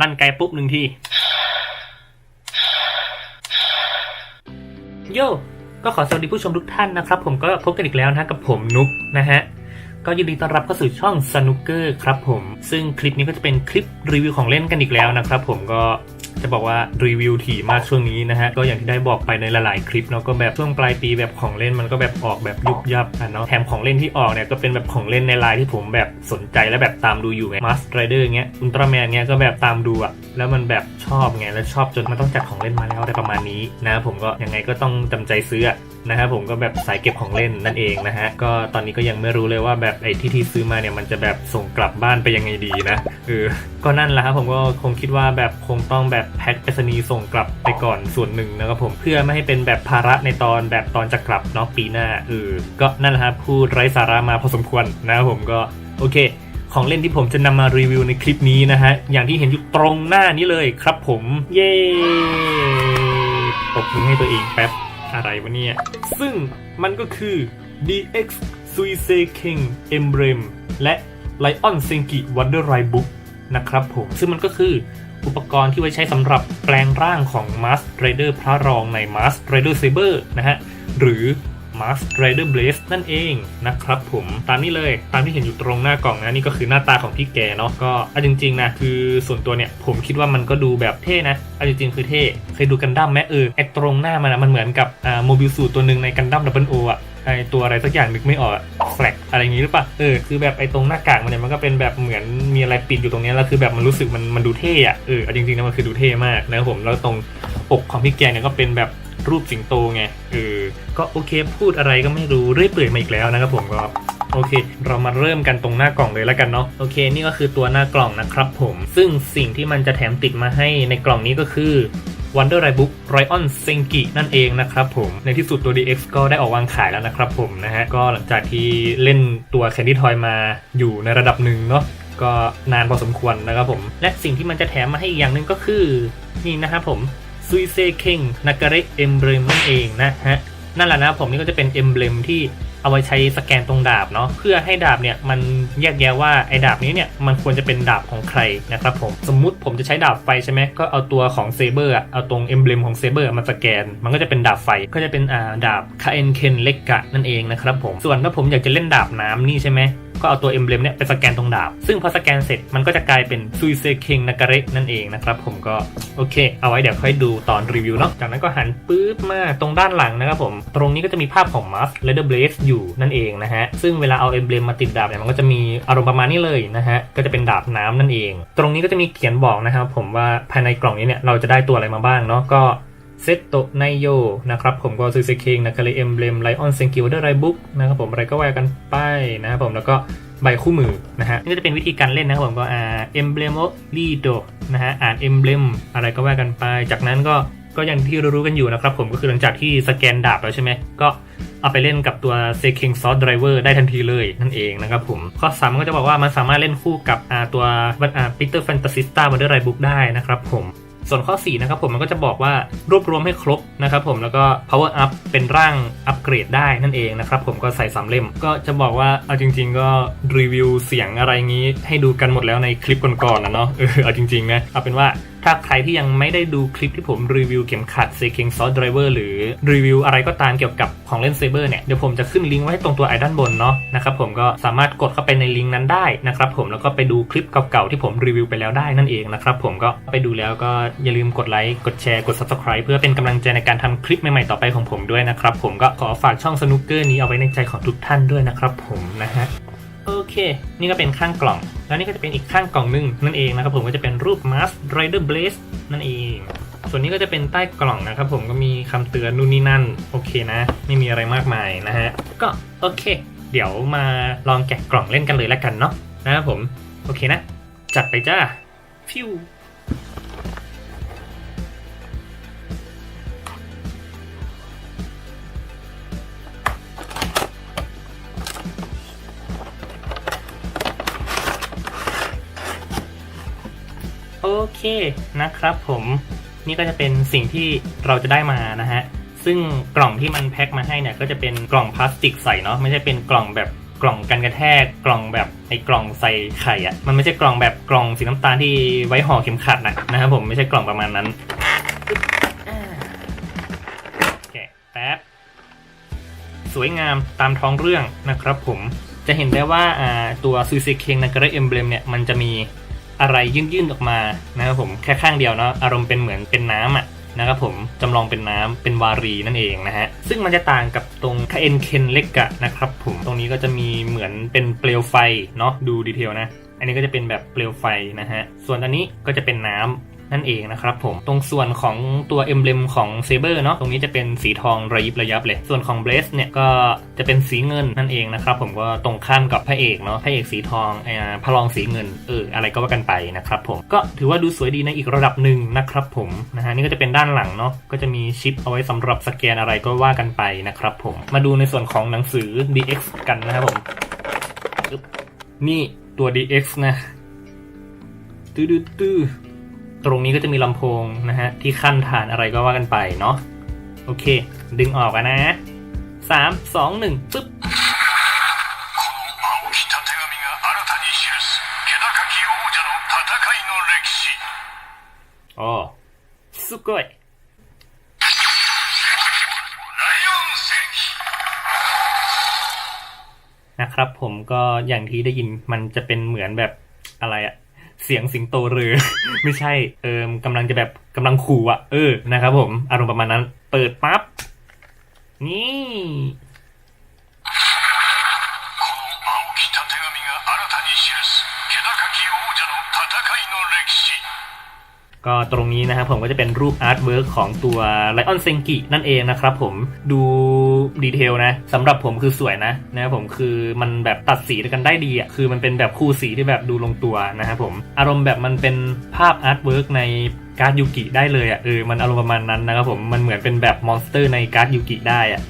ลั่นไกลปุ๊บหนึ่งที โยก็ขอสวัสดีผู้ชมทุกท่านนะครับ ผมก็พบกันอีกแล้วนะกับผมนุกนะฮะ ก็ยินดีต้อนรับเข้าสู่ช่องสนุกเกอร์ครับผม ซึ่งคลิปนี้ก็จะเป็นคลิปรีวิวของเล่นกันอีกแล้วนะครับผมก็ จะบอกว่ารีวิวถี่มากช่วงนี้นะฮะ ก็อย่างที่ได้บอกไปในหลายๆคลิปเนาะก็แบบช่วงปลายปีแบบของเล่นมันก็แบบออกแบบยุบยับอะเนาะแถมของเล่นที่ออกเนี่ยก็เป็นแบบของเล่นในไลน์ที่ผมแบบสนใจและแบบตามดูอยู่ไงมาสไรเดอร์เงี้ยอุลตร้าแมนเงี้ยก็แบบตามดูอะแล้วมันแบบชอบไงแล้วชอบจนมันต้องจัดของเล่นมาแล้วอะไรประมาณนี้นะผมก็ยังไงก็ต้องจำใจซื้ออะ นะครับผมก็แบบสายเก็บของเล่นนั่นเองนะฮะก็ตอนนี้ก็ยังไม่รู้เลยว่าแบบไอ้ที่ที่ซื้อมาเนี่ยมันจะแบบส่งกลับบ้านไปยังไงดีนะเออก็นั่นแหละครับผมก็คงคิดว่าแบบคงต้องแบบแพ็คไปรษณีย์ส่งกลับไปก่อนส่วนหนึ่งนะครับผมเพื่อไม่ให้เป็นแบบภาระในตอนแบบตอนจะกลับเนาะปีหน้าเออก็นั่นแหละครับพูดไร้สาระมาพอสมควรนะครับผมก็โอเคของเล่นที่ผมจะนำมารีวิวในคลิปนี้นะฮะ อย่างที่เห็นอยู่ตรงหน้านี้เลยครับผม เย้ตบมือให้ตัวเองแป๊บ อะไรวะเนี่ย ซึ่งมันก็คือ DX Suisei King Emblem และ Lion Senki Wonder Ride Book นะครับผม ซึ่งมันก็คืออุปกรณ์ที่ไว้ใช้สำหรับแปลงร่างของ Mask Rider พระรองใน Mask Rider Saber นะฮะ หรือ Mask Rider Blaze นั่นเองนะครับผมตามนี้เลยตามที่เห็นอยู่ตรงหน้ากล่องนะนี่ก็คือหน้าตาของพี่แกเนาะก็เอาจริงๆนะคือส่วนตัวเนี่ยผมคิดว่ามันก็ดูแบบเท่นะเอาจริงๆคือเท่เคยดูกันดั้มไหมเออไอตรงหน้ามันอะมันเหมือนกับอ่าโมบิลสูตตัวหนึ่งในกันดั้มดับเบิลโออะไอตัวอะไรสักอย่างนึกไม่ออกแฟลกอะไรอย่างงี้หรือเปล่าเออคือแบบไอตรงหน้ากากมันเนี่ยมันก็เป็นแบบเหมือนมีอะไรปิดอยู่ตรงนี้แล้วคือแบบมันรู้สึกมันมันดูเท่อะเออจริงๆนะมันคือดูเท่มากนะครับผมแล้วตรงอกของพี่แกเนี่ยก็เป็นแบบ รูปสิงโตไงเออก็โอเคพูดอะไรก็ไม่รู้เรื่อยเปื่อยมาอีกแล้วนะครับผมก็โอเค เรามาเริ่มกันตรงหน้ากล่องเลยแล้วกันเนาะโอเค นี่ก็คือตัวหน้ากล่องนะครับผม ซึ่งสิ่งที่มันจะแถมติดมาให้ในกล่องนี้ก็คือ Wonder Rai Book Ryon Senki นั่นเองนะครับผมในที่สุดตัว DX ก็ได้ออกวางขายแล้วนะครับผมนะฮะก็หลังจากที่เล่นตัว Candy Toy มาอยู่ในระดับหนึ่งเนาะก็นานพอสมควรนะครับผม และสิ่งที่มันจะแถมมาให้อีกอย่างหนึ่งก็คือนี่นะครับผม ซุยเซเคิงนากาเรเอมเบรมนั่นเองนะฮะนั่นแหละนะผมนี่ก็จะเป็นเอมเบรมที่เอาไว้ใช้สแกนตรงดาบเนาะเพื่อให้ดาบเนี่ยมันแยกแยะว่าไอ้ดาบนี้เนี่ยมันควรจะเป็นดาบของใครนะครับผมสมมุติผมจะใช้ดาบไฟใช่ไหมก็เอาตัวของเซเบอร์เอาตรงเอมเบรมของเซเบอร์มาสแกน มันก็จะเป็นดาบไฟก็จะเป็นอ่าดาบคาเอนเคนเล็กกะนั่นเองนะครับผมส่วนถ้าผมอยากจะเล่นดาบน้ำนี่ใช่ไหมก็เอาตัวเอ็มเบลมเนี่ยไปสแกนตรงดาบ ซึ่งพอสแกนเสร็จมันก็จะกลายเป็นซุยเซคิงนากาเระนั่นเองนะครับผมก็โอเค เอาไว้เดี๋ยวค่อยดูตอนรีวิวเนาะจากนั้นก็หันปื๊บมาตรงด้านหลังนะครับผม ตรงนี้ก็จะมีภาพของมัสเลเดอร์เบลสอยู่นั่นเองนะฮะ ซึ่งเวลาเอาเอ็มเบลมมาติดดาบเนี่ยมันก็จะมีอารมณ์ประมาณนี้เลยนะฮะ ก็จะเป็นดาบน้ำนั่นเอง ตรงนี้ก็จะมีเขียนบอกนะครับผมว่าภายในกล่องนี้เนี่ยเราจะได้ตัวอะไรมาบ้างเนาะก็ เซตโตไนโยนะครับผมก็ซูเซคิงนะคาเลเอมเบลมไลออนเซนกิวเดอร์ไรบุ๊กนะครับผมอะไรก็ว่ากันไปนะครับผมแล้วก็ใบคู่มือนะฮะนี่ก็จะเป็นวิธีการเล่นนะครับผมก็อ่าเอมเบลมโอลีโดนะฮะอ่านเอมเบลมอะไรก็ว่ากันไป จากนั้นก็ก็อย่างที่รู้ๆกันอยู่นะครับผมก็คือหลังจากที่สแกนดาบแล้วใช่ไหมก็เอาไปเล่นกับตัว s e k i n g Sword Driver ได้ทันทีเลยนั่นเองนะครับผม ข้อสามก็จะบอกว่ามันสามารถเล่นคู่กับอ่าตัวอ่า Peter Fantasista Wonder Rai Book ได้นะครับผม ส่วนข้อ4นะครับผมมันก็จะบอกว่ารวบรวมให้ครบนะครับผมแล้วก็ power up เป็นร่างอัปเกรดได้นั่นเองนะครับผมก็ใส่สามเล่ม ก็จะบอกว่าเอาจริง ๆ ก็รีวิวเสียงอะไรงี้ให้ดูกันหมดแล้วในคลิปก่อนๆนะเนาะเออเอาจริงๆนะเอาเป็นว่า ถ้าใครที่ยังไม่ได้ดูคลิปที่ผมรีวิวเข็มขัด s e k i n g Sword Driver หรือรีวิวอะไรก็ตามเกี่ยวกับของเล่นเซเบอร์เนี่ย เดี๋ยวผมจะขึ้นลิงก์ไว้ตรงตัวไอด้านบนเนาะนะครับผมก็สามารถกดเข้าไปในลิงก์นั้นได้นะครับผมแล้วก็ไปดูคลิปเก่าๆที่ผมรีวิวไปแล้วได้นั่นเองนะครับผมก็ไปดูแล้วก็อย่าลืมกดไลค์กดแชร์กด subscribe เพื่อเป็นกำลังใจในการทำคลิปใหม่ๆต่อไปของผมด้วยนะครับผมก็ขอฝากช่องสนุกเกอร์นี้เอาไว้ในใจของทุกท่านด้วยนะครับผมนะฮะ โอเค นี่ก็เป็นข้างกล่อง แล้วนี่ก็จะเป็นอีกข้างกล่องหนึงนั่นเองนะครับผมก็จะเป็นรูป Mask Rider Blaze นั่นเอง ส่วนนี้ก็จะเป็นใต้กล่องนะครับผมก็มีคำเตือนนู่นนี่นั่น โอเคนะ ไม่มีอะไรมากมายนะฮะ ก็โอเค เดี๋ยวมาลองแกะกล่องเล่นกันเลยแล้วกันเนาะนะครับผม โอเคนะ จัดไปจ้าฟิว เคนะครับผมนี่ก็จะเป็นสิ่งที่เราจะได้มานะฮะ ซึ่งกล่องที่มันแพ็คมาให้เนี่ยก็จะเป็นกล่องพลาสติกใสเนาะไม่ใช่เป็นกล่องแบบกล่องกันกระแทกกล่องแบบไอ้กล่องใส่ไข่อะมันไม่ใช่กล่องแบบกล่องสีน้ำตาลที่ไว้ห่อเข็มขัดนะนะครับผมไม่ใช่กล่องประมาณนั้นแกะแป๊บสวยงามตามท้องเรื่องนะครับผมจะเห็นได้ว่าตัวซูเซเคงนากระเอ็มเบลมเนี่ยมันจะมี อะไรยื่นๆออกมานะครับผมแค่ข้างเดียวเนาะอารมณ์เป็นเหมือนเป็นน้ำอะนะครับผมจำลองเป็นน้ำเป็นวารีนั่นเองนะฮะ ซึ่งมันจะต่างกับตรงคาเอนเคนเล็กกะนะครับผมตรงนี้ก็จะมีเหมือนเป็นเปลวไฟเนาะดูดีเทลนะ อันนี้ก็จะเป็นแบบเปลวไฟนะฮะ ส่วนอันนี้ก็จะเป็นน้ำ นั่นเองนะครับผม ตรงส่วนของตัวเอ็มเบลมของเซเบอร์เนาะ ตรงนี้จะเป็นสีทองระยิบระยับเลย ส่วนของเบสเนี่ยก็จะเป็นสีเงินนั่นเองนะครับผมก็ตรงข้ามกับพระเอกเนาะ พระเอกสีทองอ่าพระรองสีเงิน เออ อะไรก็ว่ากันไปนะครับผม ก็ถือว่าดูสวยดีในอีกระดับหนึ่งนะครับผมนะฮะนี่ก็จะเป็นด้านหลังเนาะ ก็จะมีชิปเอาไว้สำหรับสแกนอะไรก็ว่ากันไปนะครับผม มาดูในส่วนของหนังสือ DX กันนะครับผม นี่ตัว DX นะตื้อตื้อ ตรงนี้ก็จะมีลำโพงนะฮะที่ขั้นฐานอะไรก็ว่ากันไปเนาะโอเค ดึงออกกันะสามสองหนึ่งปึ๊บโอ้สุดยอดนะครับผมก็อย่างที่ได้ยินมันจะเป็นเหมือนแบบอะไรอะ สียงสิงโตเรือ ไม่ใช่เอิมกำลังจะแบบกำลังขู่อะเออนะครับผมอารมณ์ประมาณนั้น เปิดปั๊บนี่ ก็ตรงนี้นะครับผมก็จะเป็นรูปอาร์ตเวิร์กของตัวไลออนเซงกินั่นเองนะครับผมดูดีเทลนะสำหรับผมคือสวยนะนะครับผมคือมันแบบตัดสีกันได้ดีอะคือมันเป็นแบบคู่สีที่แบบดูลงตัวนะครับผมอารมณ์แบบมันเป็นภาพอาร์ตเวิร์กในการ์ดยูกิได้เลยอะเออมันอารมณ์ประมาณนั้นนะครับผมมันเหมือนเป็นแบบมอนสเตอร์ในการ์ดยูกิได้อะ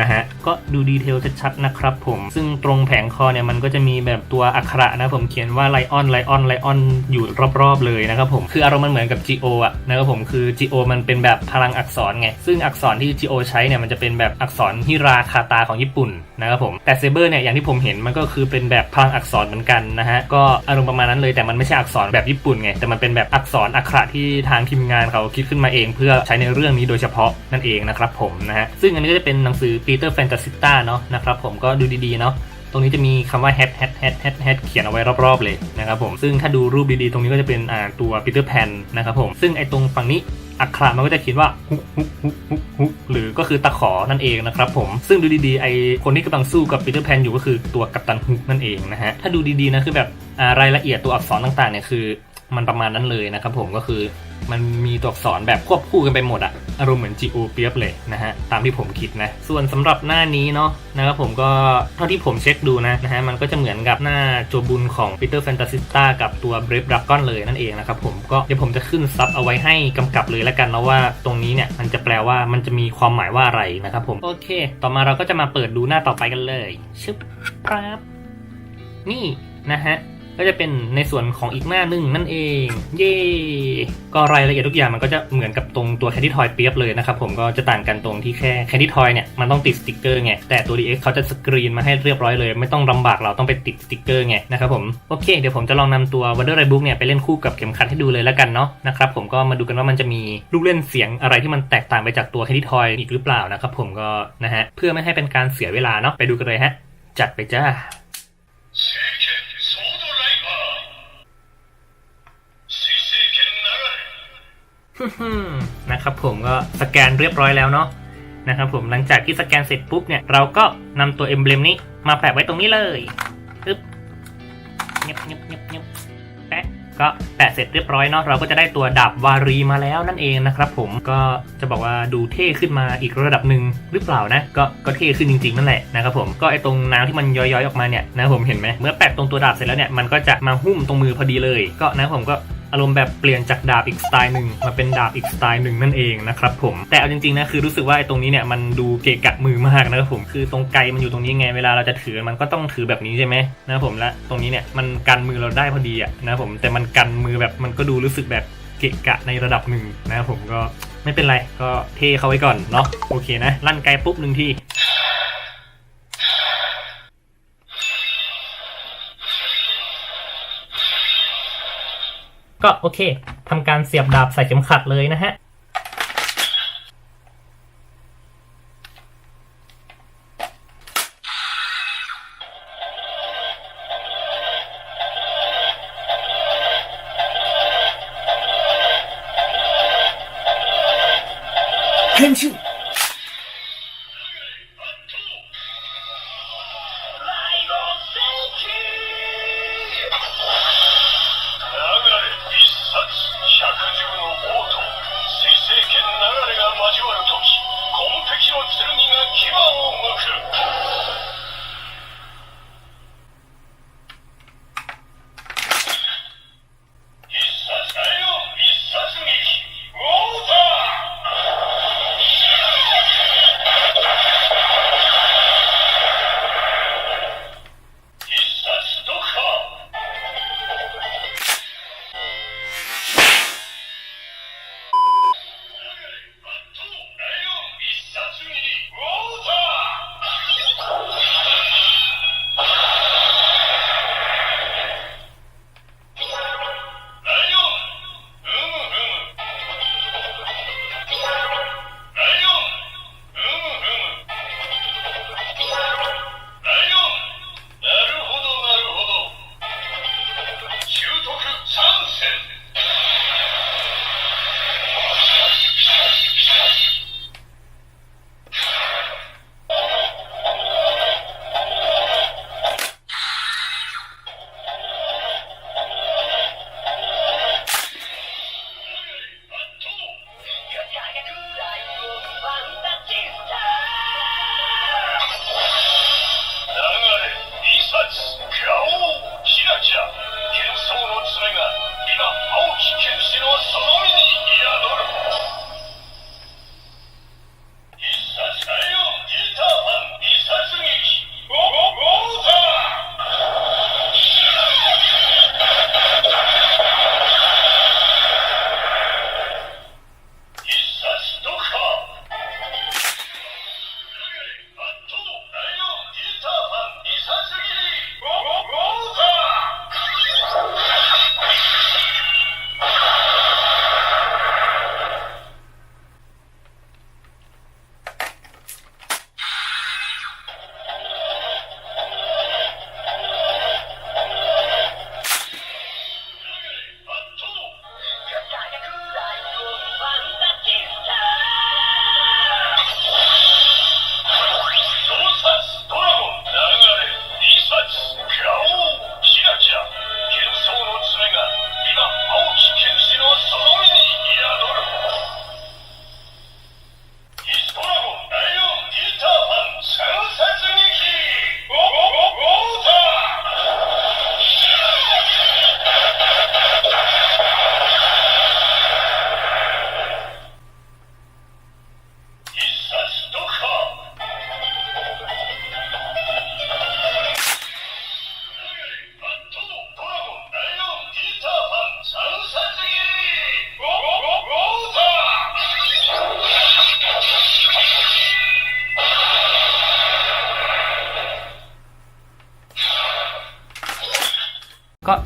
นะฮะ ก็ดูดีเทลชัดๆนะครับผม ซึ่งตรงแผงคอเนี่ยมันก็จะมีแบบตัวอักขระนะผมเขียนว่าไลออนไลออนไลออนอยู่รอบๆเลยนะครับผม คืออารมณ์มันเหมือนกับ GO อะนะครับผมคือ GO มันเป็นแบบพลังอักษรไง ซึ่งอักษรที่ GO ใช้เนี่ยมันจะเป็นแบบอักษรฮิราคาตาของญี่ปุ่นนะครับผม แต่เซเบอร์เนี่ยอย่างที่ผมเห็นมันก็คือเป็นแบบพลังอักษรเหมือนกันนะฮะ ก็อารมณ์ประมาณนั้นเลยแต่มันไม่ใช่อักษรแบบญี่ปุ่นไง แต่มันเป็นแบบอักษรอักขระที่ทางทีมงานเขาคิดขึ้นมาเอง เพื่อใช้ในเรื่องนี้โดยเฉพาะนั่นเองนะครับผมนะฮะ ซึ่งอันนี้ก็จะเป็นหนังสือ Peter Fantasista เนาะนะครับผมก็ดูดีๆเนาะตรงนี้จะมีคำว่า hat hat hat hat hat เขียนเอาไว้รอบๆเลยนะครับผมซึ่งถ้าดูรูปดีๆ ตรงนี้ก็จะเป็นตัว Peter Pan นนะครับผมซึ่งไอ้ตรงฝั่งนี้อักขระมันก็จะเขียนว่าฮุกฮุกฮุกฮุกฮุกหรือก็คือตะขอนั่นเองนะครับผมซึ่งดูดีๆไอ้คนที่กำลังสู้กับ Peter Pan อยู่ก็คือตัวกัปตันฮุกนั่นเองนะฮะถ้าดูดีๆนะคือแบบรายละเอียดตัวอักษรต่างๆเนี่ยคือมันประมาณนั้นเลยนะครับผมก็คือ มันมีตัวอักษรแบบควบคู่กันไปหมดอะอารมณ์เหมือน GO เปียบเลยนะฮะ ตามที่ผมคิดนะ ส่วนสำหรับหน้านี้เนาะนะครับผมก็เท่าที่ผมเช็คดูนะนะฮะมันก็จะเหมือนกับหน้าโจบุนของ Peter Fantasista กับตัว Brave Dragon เลยนั่นเองนะครับผมก็เดี๋ยวผมจะขึ้นซับเอาไว้ให้กำกับเลยแล้วกันนะว่าตรงนี้เนี่ยมันจะแปลว่ามันจะมีความหมายว่าอะไรนะครับผมโอเค ต่อมาเราก็จะมาเปิดดูหน้าต่อไปกันเลยชึบครับนี่นะฮะ ก็จะเป็นในส่วนของอีกหน้าหนึ่งนั่นเอง เย่ก็รายละเอียดทุกอย่างมันก็จะเหมือนกับตรงตัวแคนดี้ทอยเปียบเลยนะครับผมก็จะต่างกันตรงที่แค่แคนดี้ทอยเนี่ยมันต้องติดสติกเกอร์ไงแต่ตัว DX เขาจะสกรีนมาให้เรียบร้อยเลย ไม่ต้องลำบากเราต้องไปติดสติกเกอร์ไงนะครับผมโอเคเดี๋ยวผมจะลองนำตัว Wonder r i Book เนี่ยไปเล่นคู่กับเข็มขัดให้ดูเลยแล้วกันเนาะนะครับผมก็มาดูกันว่ามันจะมีลูกเล่นเสียงอะไรที่มันแตกต่างไปจากตัวแคนดี้ทอยอีกหรือเปล่านะครับผมก็นะฮะเพื่อไม่ให้เป็นการเสียเวลาเนาะไปดูกันเลยฮะจัดไปจ้า นะครับผมก็สแกนเรียบร้อยแล้วเนาะนะครับผมหลังจากที่สแกนเสร็จปุ๊บเนี่ยเราก็นำตัวเอ็มเบลมนี้มาแปะไว้ตรงนี้เลยปึ๊บเงียบเงียบเงียบเงียบแปะก็แปะเสร็จเรียบร้อยเนาะเราก็จะได้ตัวดาบวารีมาแล้วนั่นเองนะครับผมก็จะบอกว่าดูเท่ขึ้นมาอีกระดับหนึ่งหรือเปล่านะก็ก็เท่ขึ้นจริงๆนั่นแหละนะครับผมก็ไอตรงน้ำที่มันย้อยๆออกมาเนี่ยนะครับผมเห็นไหมเมื่อแปะตรงตัวดาบเสร็จแล้วเนี่ยมันก็จะมาหุ้มตรงมือพอดีเลย ก็นะครับผมก็ อารมณ์แบบเปลี่ยนจากดาบอีกสไตล์หนึ่งมาเป็นดาบอีกสไตล์หนึ่งนั่นเองนะครับผมแต่เอาจริงๆนะคือรู้สึกว่าไอ้ตรงนี้เนี่ยมันดูเกะกะมือมากนะครับผมคือตรงไกลมันอยู่ตรงนี้ไงเวลาเราจะถือมันก็ต้องถือแบบนี้ใช่ไหมนะครับผมและตรงนี้เนี่ยมันกันมือเราได้พอดีอะนะครับผมแต่มันกันมือแบบมันก็ดูรู้สึกแบบเกะกะในระดับหนึ่งนะครับผมก็ไม่เป็นไรก็เทเข้าไว้ก่อนเนาะโอเคนะลั่นไกลปุ๊บหนึ่งที ก็โอเคทำการเสียบดาบใส่เข็มขัดเลยนะฮะ content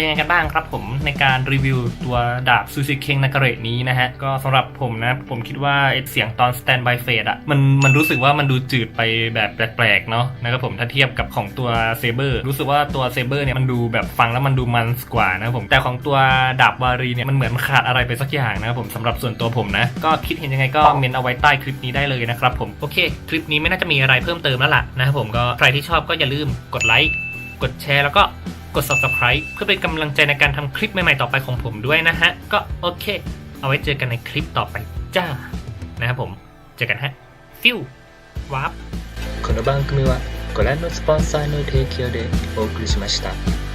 เป็นยังไงกันบ้างครับผมในการรีวิวตัวดาบซูซิเคงนากาเรนี้นะฮะ ก็สำหรับผมนะ ผมคิดว่าเสียงตอน Stand by Fate อะมันมันรู้สึกว่ามันดูจืดไปแบบแปลกๆเนาะนะครับผมถ้าเทียบกับของตัวเซเบอร์รู้สึกว่าตัวเซเบอร์เนี่ยมันดูแบบฟังแล้วมันดูมันกว่านะผมแต่ของตัวดาบวารีเนี่ยมันเหมือนขาดอะไรไปสักอย่างนะครับผมสำหรับส่วนตัวผมนะ ก็คิดเห็นยังไงก็เมนเอาไว้ใต้คลิปนี้ได้เลยนะครับผมโอเค คลิปนี้ไม่น่าจะมีอะไรเพิ่มเติมแล้วล่ะนะครับผมก็ใครที่ชอบก็อย่าลืมกดไลค์กดแชร์แล้วก็ กด subscribe เพื่อเป็นกำลังใจในการทำคลิปใหม่ๆต่อไปของผมด้วยนะฮะ ก็โอเค เอาไว้เจอกันในคลิปต่อไปจ้า นะครับผม เจอกันฮะ ฟิววับ この番組はご覧のスポンサーの提供でお送りしました。